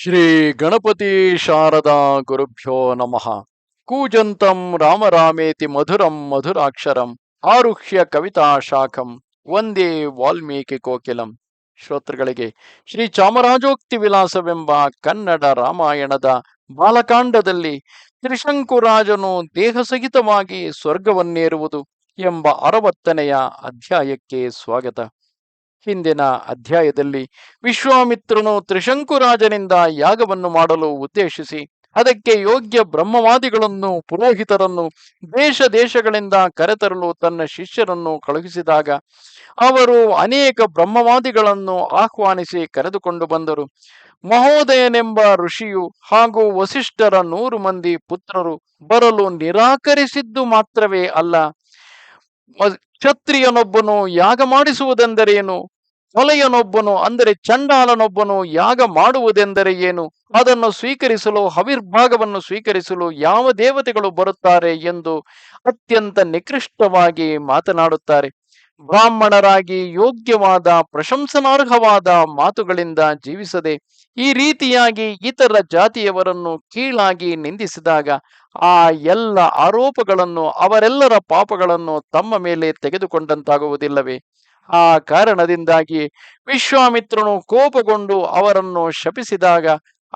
ಶ್ರೀ ಗಣಪತಿ ಶಾರದಾ ಗುರುಭ್ಯೋ ನಮಃ. ಕೂಜಂತಂ ರಾಮರಾಮೇತಿ ಮಧುರಂ ಮಧುರಾಕ್ಷರಂ ಆರುಹ್ಯ ಕವಿತಾ ಶಾಖಂ ಒಂದೇ ವಾಲ್ಮೀಕಿ ಕೋಕಿಲಂ. ಶ್ರೋತೃಗಳಿಗೆ ಶ್ರೀ ಚಾಮರಾಜೋಕ್ತಿ ವಿಲಾಸವೆಂಬ ಕನ್ನಡ ರಾಮಾಯಣದ ಬಾಲಕಾಂಡದಲ್ಲಿ ತ್ರಿಶಂಕುರಾಜನು ದೇಹಸಹಿತವಾಗಿ ಸ್ವರ್ಗವನ್ನೇರುವುದು ಎಂಬ ಅರವತ್ತನೆಯ ಅಧ್ಯಾಯಕ್ಕೆ ಸ್ವಾಗತ. ಹಿಂದಿನ ಅಧ್ಯಾಯದಲ್ಲಿ ವಿಶ್ವಾಮಿತ್ರನು ತ್ರಿಶಂಕುರಾಜನಿಂದ ಯಾಗವನ್ನು ಮಾಡಲು ಉದ್ದೇಶಿಸಿ ಅದಕ್ಕೆ ಯೋಗ್ಯ ಬ್ರಹ್ಮವಾದಿಗಳನ್ನು, ಪುರೋಹಿತರನ್ನು, ದೇಶ ದೇಶಗಳಿಂದ ಕರೆತರಲು ತನ್ನ ಶಿಷ್ಯರನ್ನು ಕಳುಹಿಸಿದಾಗ ಅವರು ಅನೇಕ ಬ್ರಹ್ಮವಾದಿಗಳನ್ನು ಆಹ್ವಾನಿಸಿ ಕರೆದುಕೊಂಡು ಬಂದರು. ಮಹೋದಯನೆಂಬ ಋಷಿಯು ಹಾಗೂ ವಸಿಷ್ಠರ ನೂರು ಮಂದಿ ಪುತ್ರರು ಬರಲು ನಿರಾಕರಿಸಿದ್ದು ಮಾತ್ರವೇ ಅಲ್ಲ ಕ್ಷತ್ರಿಯನೊಬ್ಬನು ಯಾಗ ಮಾಡಿಸುವುದೆಂದರೇನು ಕೊಲೆಯನೊಬ್ಬನು ಅಂದರೆ ಚಂಡಾಲನೊಬ್ಬನು ಯಾಗ ಮಾಡುವುದೆಂದರೆ ಏನು? ಅದನ್ನು ಸ್ವೀಕರಿಸಲು, ಹವಿರ್ಭಾಗವನ್ನು ಸ್ವೀಕರಿಸಲು ಯಾವ ದೇವತೆಗಳು ಬರುತ್ತಾರೆ ಎಂದು ಅತ್ಯಂತ ನಿಕೃಷ್ಟವಾಗಿ ಮಾತನಾಡುತ್ತಾರೆ. ಬ್ರಾಹ್ಮಣರಾಗಿ ಯೋಗ್ಯವಾದ, ಪ್ರಶಂಸನಾರ್ಹವಾದ ಮಾತುಗಳಿಂದ ಜೀವಿಸದೆ, ಈ ರೀತಿಯಾಗಿ ಇತರ ಜಾತಿಯವರನ್ನು ಕೀಳಾಗಿ ನಿಂದಿಸಿದಾಗ ಆ ಎಲ್ಲ ಆರೋಪಗಳನ್ನು, ಅವರೆಲ್ಲರ ಪಾಪಗಳನ್ನು ತಮ್ಮ ಮೇಲೆ ತೆಗೆದುಕೊಂಡಂತಾಗುವುದಿಲ್ಲವೇ? ಆ ಕಾರಣದಿಂದಾಗಿ ವಿಶ್ವಾಮಿತ್ರನು ಕೋಪಗೊಂಡು ಅವರನ್ನು ಶಪಿಸಿದಾಗ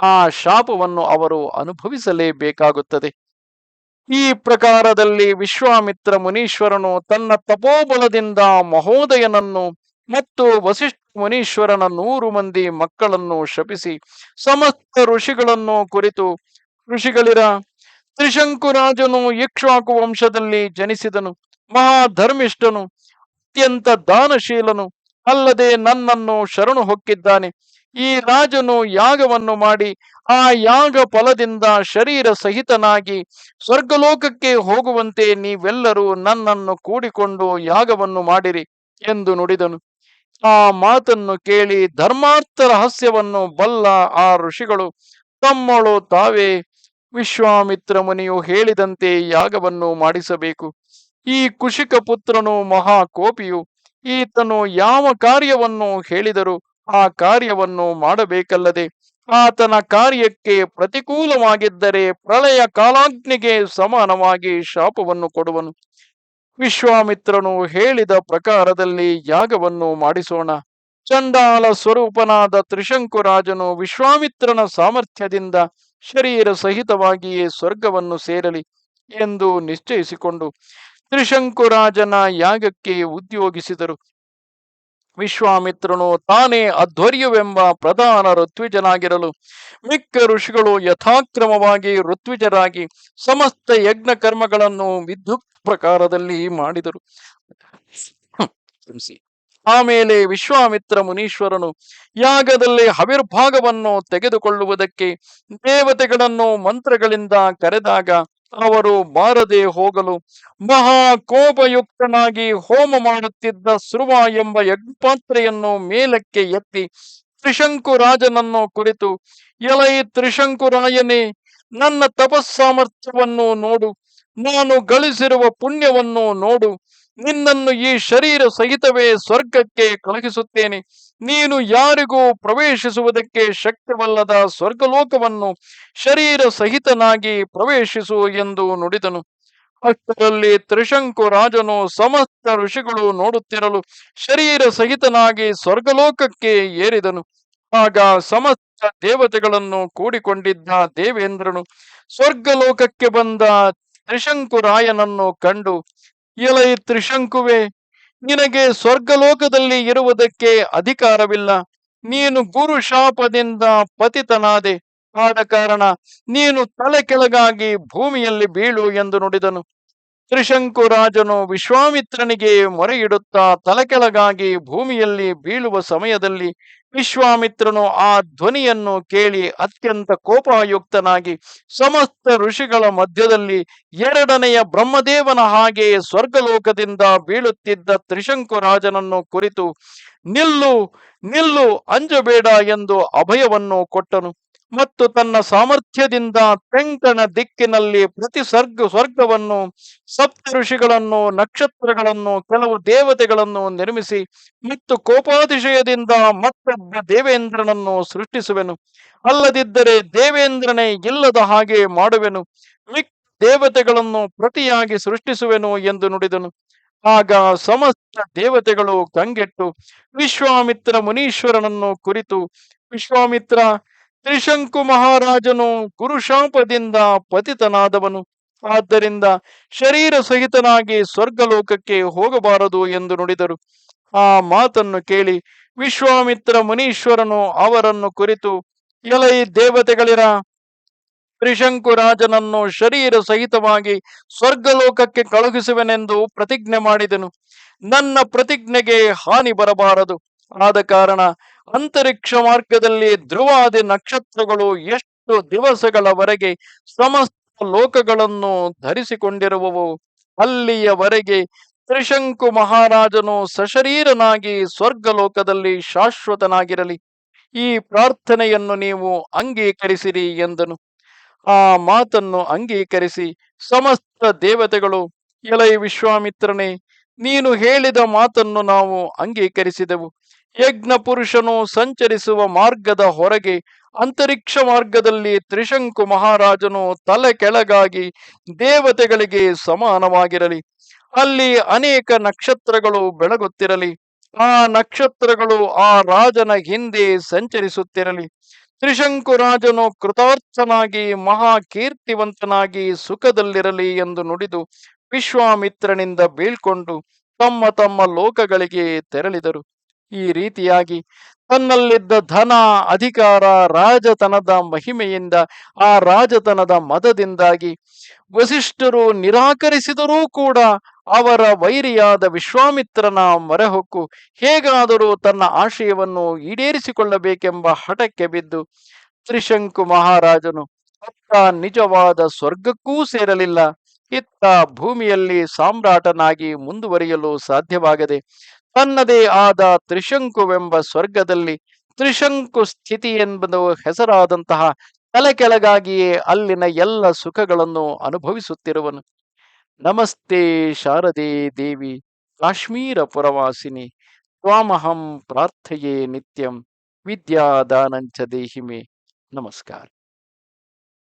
ಆ ಶಾಪವನ್ನು ಅವರು ಅನುಭವಿಸಲೇಬೇಕಾಗುತ್ತದೆ. ಈ ಪ್ರಕಾರದಲ್ಲಿ ವಿಶ್ವಾಮಿತ್ರ ಮುನೀಶ್ವರನು ತನ್ನ ತಪೋಬಲದಿಂದ ಮಹೋದಯನನ್ನು ಮತ್ತು ವಸಿಷ್ಠ ಮುನೀಶ್ವರನ ನೂರು ಮಂದಿ ಮಕ್ಕಳನ್ನು ಶಪಿಸಿ, ಸಮಸ್ತ ಋಷಿಗಳನ್ನು ಕುರಿತು, ಋಷಿಗಳಿರ ತ್ರಿಶಂಕುರಾಜನು ಇಕ್ಷ್ವಾಕು ವಂಶದಲ್ಲಿ ಜನಿಸಿದನು. ಮಹಾಧರ್ಮಿಷ್ಠನು, ಅತ್ಯಂತ ದಾನಶೀಲನು, ಅಲ್ಲದೆ ನನ್ನನ್ನು ಶರಣು ಹೊಕ್ಕಿದ್ದಾನೆ. ಈ ರಾಜನು ಯಾಗವನ್ನು ಮಾಡಿ ಆ ಯಾಗ ಫಲದಿಂದ ಶರೀರ ಸಹಿತನಾಗಿ ಸ್ವರ್ಗಲೋಕಕ್ಕೆ ಹೋಗುವಂತೆ ನೀವೆಲ್ಲರೂ ನನ್ನನ್ನು ಕೂಡಿಕೊಂಡು ಯಾಗವನ್ನು ಮಾಡಿರಿ ಎಂದು ನುಡಿದನು. ಆ ಮಾತನ್ನು ಕೇಳಿ ಧರ್ಮಾರ್ಥ ರಹಸ್ಯವನ್ನು ಬಲ್ಲ ಆ ಋಷಿಗಳು, ತಮ್ಮಳು ತಾವೇ ವಿಶ್ವಾಮಿತ್ರ ಮುನಿಯು ಹೇಳಿದಂತೆ ಯಾಗವನ್ನು ಮಾಡಿಸಬೇಕು. ಈ ಕುಶಿಕ ಪುತ್ರನು ಮಹಾ ಕೋಪಿಯು ಈತನು ಯಾವ ಕಾರ್ಯವನ್ನು ಹೇಳಿದರೂ ಆ ಕಾರ್ಯವನ್ನು ಮಾಡಬೇಕಲ್ಲದೆ ಆತನ ಕಾರ್ಯಕ್ಕೆ ಪ್ರತಿಕೂಲವಾಗಿದ್ದರೆ ಪ್ರಳಯ ಕಾಲಾಗ್ನಿಗೆ ಸಮಾನವಾಗಿ ಶಾಪವನ್ನು ಕೊಡುವನು. ವಿಶ್ವಾಮಿತ್ರನು ಹೇಳಿದ ಪ್ರಕಾರದಲ್ಲಿ ಯಾಗವನ್ನು ಮಾಡಿಸೋಣ. ಚಂಡಾಲ ಸ್ವರೂಪನಾದ ತ್ರಿಶಂಕುರಾಜನು ವಿಶ್ವಾಮಿತ್ರನ ಸಾಮರ್ಥ್ಯದಿಂದ ಶರೀರ ಸಹಿತವಾಗಿಯೇ ಸ್ವರ್ಗವನ್ನು ಸೇರಲಿ ಎಂದು ನಿಶ್ಚಯಿಸಿಕೊಂಡು ತ್ರಿಶಂಕುರಾಜನ ಯಾಗಕ್ಕೆ ಉದ್ಯೋಗಿಸಿದರು ವಿಶ್ವಾಮಿತ್ರನು ತಾನೇ ಅಧ್ವರ್ಯವೆಂಬ ಪ್ರಧಾನ ಋತ್ವಿಜನಾಗಿರಲು ಮಿಕ್ಕ ಋಷಿಗಳು ಯಥಾಕ್ರಮವಾಗಿ ಋತ್ವಿಜರಾಗಿ ಸಮಸ್ತ ಯಜ್ಞ ಕರ್ಮಗಳನ್ನು ವಿದ್ಯುತ್ ಪ್ರಕಾರದಲ್ಲಿ ಮಾಡಿದರು. ಆಮೇಲೆ ವಿಶ್ವಾಮಿತ್ರ ಮುನೀಶ್ವರನು ಯಾಗದಲ್ಲಿ ಹವಿರ್ಭಾಗವನ್ನು ತೆಗೆದುಕೊಳ್ಳುವುದಕ್ಕೆ ದೇವತೆಗಳನ್ನು ಮಂತ್ರಗಳಿಂದ ಕರೆದಾಗ ಅವರು ಬಾರದೆ ಹೋಗಲು ಮಹಾ ಕೋಪಯುಕ್ತನಾಗಿ ಹೋಮ ಮಾಡುತ್ತಿದ್ದ ಸುರುವ ಎಂಬ ಯಜ್ಞಪಾತ್ರೆಯನ್ನು ಮೇಲಕ್ಕೆ ಎತ್ತಿ ತ್ರಿಶಂಕು ರಾಜನನ್ನು ಕುರಿತು, ಎಲೈ ತ್ರಿಶಂಕುರಾಯನೇ, ನನ್ನ ತಪಸ್ಸಾಮರ್ಥ್ಯವನ್ನು ನೋಡು, ನಾನು ಗಳಿಸಿರುವ ಪುಣ್ಯವನ್ನು ನೋಡು ನಿನ್ನನ್ನು ಈ ಶರೀರ ಸಹಿತವೇ ಸ್ವರ್ಗಕ್ಕೆ ಕಳುಹಿಸುತ್ತೇನೆ. ನೀನು ಯಾರಿಗೂ ಪ್ರವೇಶಿಸುವುದಕ್ಕೆ ಶಕ್ತವಲ್ಲದ ಸ್ವರ್ಗಲೋಕವನ್ನು ಶರೀರ ಸಹಿತನಾಗಿ ಪ್ರವೇಶಿಸು ಎಂದು ನುಡಿದನು. ಅಷ್ಟರಲ್ಲಿ ತ್ರಿಶಂಕು ರಾಜನು ಸಮಸ್ತ ಋಷಿಗಳು ನೋಡುತ್ತಿರಲು ಶರೀರ ಸಹಿತನಾಗಿ ಸ್ವರ್ಗಲೋಕಕ್ಕೆ ಏರಿದನು. ಆಗ ಸಮಸ್ತ ದೇವತೆಗಳನ್ನು ಕೂಡಿಕೊಂಡಿದ್ದ ದೇವೇಂದ್ರನು ಸ್ವರ್ಗಲೋಕಕ್ಕೆ ಬಂದ ತ್ರಿಶಂಕುರಾಯನನ್ನು ಕಂಡು ಎಲೈ ತ್ರಿಶಂಕುವೆ, ನಿನಗೆ ಸ್ವರ್ಗಲೋಕದಲ್ಲಿ ಇರುವುದಕ್ಕೆ ಅಧಿಕಾರವಿಲ್ಲ. ನೀನು ಗುರು ಶಾಪದಿಂದ ಪತಿತನಾದೆ. ಆದ ಕಾರಣ ನೀನು ತಲೆ ಕೆಳಗಾಗಿ ಭೂಮಿಯಲ್ಲಿ ಬೀಳು ಎಂದು ನುಡಿದನು. ತ್ರಿಶಂಕು ರಾಜನು ವಿಶ್ವಾಮಿತ್ರನಿಗೆ ಮೊರೆಯಿಡುತ್ತಾ ತಲೆಕೆಳಗಾಗಿ ಭೂಮಿಯಲ್ಲಿ ಬೀಳುವ ಸಮಯದಲ್ಲಿ ವಿಶ್ವಾಮಿತ್ರನು ಆ ಧ್ವನಿಯನ್ನು ಕೇಳಿ ಅತ್ಯಂತ ಕೋಪಯುಕ್ತನಾಗಿ ಸಮಸ್ತ ಋಷಿಗಳ ಮಧ್ಯದಲ್ಲಿ ಎರಡನೆಯ ಬ್ರಹ್ಮದೇವನ ಹಾಗೆ ಸ್ವರ್ಗಲೋಕದಿಂದ ಬೀಳುತ್ತಿದ್ದ ತ್ರಿಶಂಕುರಾಜನನ್ನು ಕುರಿತು ನಿಲ್ಲು ನಿಲ್ಲು, ಅಂಜಬೇಡ ಎಂದು ಅಭಯವನ್ನು ಕೊಟ್ಟನು. ಮತ್ತು ತನ್ನ ಸಾಮರ್ಥ್ಯದಿಂದ ತೆಂಕಣ ದಿಕ್ಕಿನಲ್ಲಿ ಪ್ರತಿ ಸರ್ಗ ಸ್ವರ್ಗವನ್ನು, ಸಪ್ತ ಋಷಿಗಳನ್ನು, ನಕ್ಷತ್ರಗಳನ್ನು, ಕೆಲವು ದೇವತೆಗಳನ್ನು ನಿರ್ಮಿಸಿ ಮತ್ತು ಕೋಪಾತಿಶಯದಿಂದ ಮತ್ತೊಬ್ಬ ದೇವೇಂದ್ರನನ್ನು ಸೃಷ್ಟಿಸುವೆನು. ಅಲ್ಲದಿದ್ದರೆ ದೇವೇಂದ್ರನೇ ಇಲ್ಲದ ಹಾಗೆ ಮಾಡುವೆನು. ಮಿಕ್ ದೇವತೆಗಳನ್ನು ಪ್ರತಿಯಾಗಿ ಸೃಷ್ಟಿಸುವೆನು ಎಂದು ನುಡಿದನು. ಆಗ ಸಮಸ್ತ ದೇವತೆಗಳು ಕಂಗೆಟ್ಟು, ವಿಶ್ವಾಮಿತ್ರ ಮುನೀಶ್ವರನನ್ನು ಕುರಿತು, ವಿಶ್ವಾಮಿತ್ರ ತ್ರಿಶಂಕು ಮಹಾರಾಜನು ಕುರುಶಾಪದಿಂದ ಪತಿತನಾದವನು. ಆದ್ದರಿಂದ ಶರೀರ ಸಹಿತನಾಗಿ ಸ್ವರ್ಗಲೋಕಕ್ಕೆ ಹೋಗಬಾರದು ಎಂದು ನುಡಿದರು. ಆ ಮಾತನ್ನು ಕೇಳಿ ವಿಶ್ವಾಮಿತ್ರ ಮುನೀಶ್ವರನು ಅವರನ್ನು ಕುರಿತು, ಎಲೈ ದೇವತೆಗಳಿರ, ತ್ರಿಶಂಕು ರಾಜನನ್ನು ಶರೀರ ಸಹಿತವಾಗಿ ಸ್ವರ್ಗಲೋಕಕ್ಕೆ ಕಳುಹಿಸುವೆನೆಂದು ಪ್ರತಿಜ್ಞೆ ಮಾಡಿದನು. ನನ್ನ ಪ್ರತಿಜ್ಞೆಗೆ ಹಾನಿ ಬರಬಾರದು. ಆದ ಕಾರಣ ಅಂತರಿಕ್ಷ ಮಾರ್ಗದಲ್ಲಿ ಧ್ರುವಾದಿ ನಕ್ಷತ್ರಗಳು ಎಷ್ಟು ದಿವಸಗಳವರೆಗೆ ಸಮಸ್ತ ಲೋಕಗಳನ್ನು ಧರಿಸಿಕೊಂಡಿರುವವು, ಅಲ್ಲಿಯವರೆಗೆ ತ್ರಿಶಂಕು ಮಹಾರಾಜನು ಸಶರೀರನಾಗಿ ಸ್ವರ್ಗಲೋಕದಲ್ಲಿ ಶಾಶ್ವತನಾಗಿರಲಿ. ಈ ಪ್ರಾರ್ಥನೆಯನ್ನು ನೀವು ಅಂಗೀಕರಿಸಿರಿ ಎಂದನು. ಆ ಮಾತನ್ನು ಅಂಗೀಕರಿಸಿ ಸಮಸ್ತ ದೇವತೆಗಳು, ಎಲೈ ವಿಶ್ವಾಮಿತ್ರನೇ, ನೀನು ಹೇಳಿದ ಮಾತನ್ನು ನಾವು ಅಂಗೀಕರಿಸಿದೆವು. ಯಜ್ಞ ಪುರುಷನು ಸಂಚರಿಸುವ ಮಾರ್ಗದ ಹೊರಗೆ ಅಂತರಿಕ್ಷ ಮಾರ್ಗದಲ್ಲಿ ತ್ರಿಶಂಕು ಮಹಾರಾಜನು ತಲೆ ಕೆಳಗಾಗಿ ದೇವತೆಗಳಿಗೆ ಸಮಾನವಾಗಿರಲಿ. ಅಲ್ಲಿ ಅನೇಕ ನಕ್ಷತ್ರಗಳು ಬೆಳಗುತ್ತಿರಲಿ. ಆ ನಕ್ಷತ್ರಗಳು ಆ ರಾಜನ ಹಿಂದೆ ಸಂಚರಿಸುತ್ತಿರಲಿ. ತ್ರಿಶಂಕು ರಾಜನು ಕೃತಾರ್ಥನಾಗಿ ಮಹಾ ಕೀರ್ತಿವಂತನಾಗಿ ಸುಖದಲ್ಲಿರಲಿ ಎಂದು ನುಡಿದು ವಿಶ್ವಾಮಿತ್ರನಿಂದ ಬೀಳ್ಕೊಂಡು ತಮ್ಮ ತಮ್ಮ ಲೋಕಗಳಿಗೆ ತೆರಳಿದರು. ಈ ರೀತಿಯಾಗಿ ತನ್ನಲ್ಲಿದ್ದ ಧನ, ಅಧಿಕಾರ, ರಾಜತನದ ಮಹಿಮೆಯಿಂದ, ಆ ರಾಜತನದ ಮದದಿಂದಾಗಿ ವಸಿಷ್ಠರು ನಿರಾಕರಿಸಿದರೂ ಕೂಡ ಅವರ ವೈರಿಯಾದ ವಿಶ್ವಾಮಿತ್ರನ ಮರೆಹೊಕ್ಕು ಹೇಗಾದರೂ ತನ್ನ ಆಶಯವನ್ನು ಈಡೇರಿಸಿಕೊಳ್ಳಬೇಕೆಂಬ ಹಠಕ್ಕೆ ಬಿದ್ದು ತ್ರಿಶಂಕು ಮಹಾರಾಜನು ಅತ್ತ ನಿಜವಾದ ಸ್ವರ್ಗಕ್ಕೂ ಸೇರಲಿಲ್ಲ. ಇತ್ತ ಭೂಮಿಯಲ್ಲಿ ಸಾಮ್ರಾಟನಾಗಿ ಮುಂದುವರಿಯಲು ಸಾಧ್ಯವಾಗದೆ ತನ್ನದೇ ಆದ ತ್ರಿಶಂಕುವೆಂಬ ಸ್ವರ್ಗದಲ್ಲಿ ತ್ರಿಶಂಕು ಸ್ಥಿತಿ ಎಂಬುದು ಹೆಸರಾದಂತಹ ತಲೆ ಕೆಳಗಾಗಿಯೇ ಅಲ್ಲಿನ ಎಲ್ಲ ಸುಖಗಳನ್ನು ಅನುಭವಿಸುತ್ತಿರುವನು. ನಮಸ್ತೆ ಶಾರದೆ ದೇವಿ, ಕಾಶ್ಮೀರ ಪುರವಾಸಿನಿ, ತ್ವಾಮಹಂ ಪ್ರಾರ್ಥೆಯೇ ನಿತ್ಯಂ, ವಿದ್ಯಾದಾನಂಚ ದೇಹಿಮೆ. ನಮಸ್ಕಾರ.